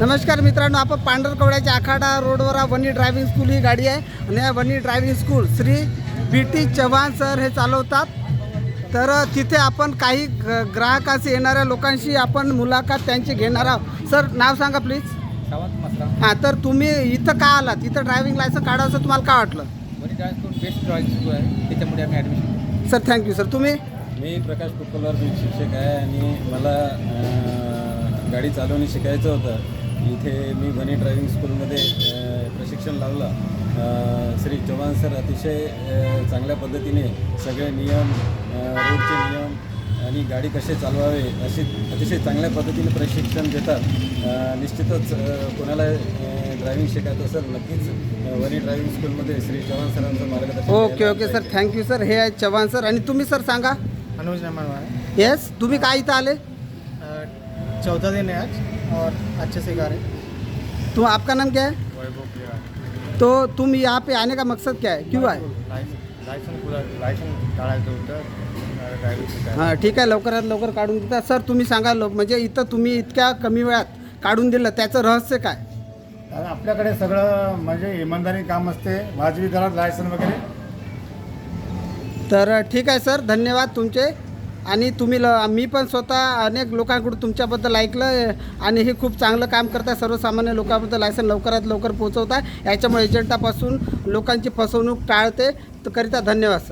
नमस्कार मित्रांनो आपण पांढरकवड्याच्या आखाडा रोडवर हा वनी ड्रायव्हिंग स्कूल ही गाडी आहे. आणि या Wani driving school Shri B T Chavan sir हे चालवतात. तर तिथे आपण काही ग- ग्राहकाशी येणाऱ्या लोकांशी आपण मुलाखत त्यांची घेणार आहोत. सर नाव सांगा प्लीज हां तर तुम्ही इथं का आलात? इथं ड्रायव्हिंग लायसन काढावं असं तुम्हाला काय वाटलं? बेस्ट ड्रॉइंग स्कूल आहे. त्याच्यामुळे आम्ही ॲडमिशन सर थँक्यू सर तुम्ही? मी प्रकाश कुपलवार मी शिक्षक आहे आणि मला गाडी चालवणे शिकायचं होतं. इथे मी वनी ड्रायव्हिंग स्कूलमध्ये प्रशिक्षण लावलं. श्री चव्हाण सर अतिशय चांगल्या पद्धतीने सगळे नियम रोडचे नियम आणि गाडी कसे चालवावे असे अतिशय चांगल्या पद्धतीने प्रशिक्षण देतात. निश्चितच कोणाला ड्रायव्हिंग शिकायचं असेल नक्कीच वनी ड्रायव्हिंग स्कूलमध्ये श्री चव्हाण सरांचं मार्गदर्शन okay okay sir. Thank you sir. हे आहे चव्हाण सर. आणि तुम्ही सर सांगा. अनुज येस तुम्ही काय इथं आले? चौदह दिन है आज और अच्छे से गा रहे हैं। तो आपका नाम क्या है? वैभव प्रिया। तो तुम यहाँ पे आने का मकसद क्या है? क्यों आए? लायसन पूरा लायसन काढायचं होतं ड्रायव्हिंग हां। ठीक आहे लवकरात लवकर काढून देता. सर तुम्ही सांगा लो म्हणजे इथं तुम्ही इतक्या कमी वेळात काढून दिलं त्याचं रहस्य काय? आपल्याकडे सगळं म्हणजे इमानदारी काम असते वाजवी दरात लायसन वगैरे. तर ठीक आहे सर. धन्यवाद तुमचे. आणि तुम्ही ल मी पण स्वतः अनेक लोकांकडून तुमच्याबद्दल ऐकलं आणि हे खूप चांगलं काम करताय. सर्वसामान्य लोकांबद्दल लायसन लवकरात लवकर पोहोचवताय. याच्यामुळे एजंटापासून लोकांची फसवणूक टाळते. तर करिता धन्यवाद सर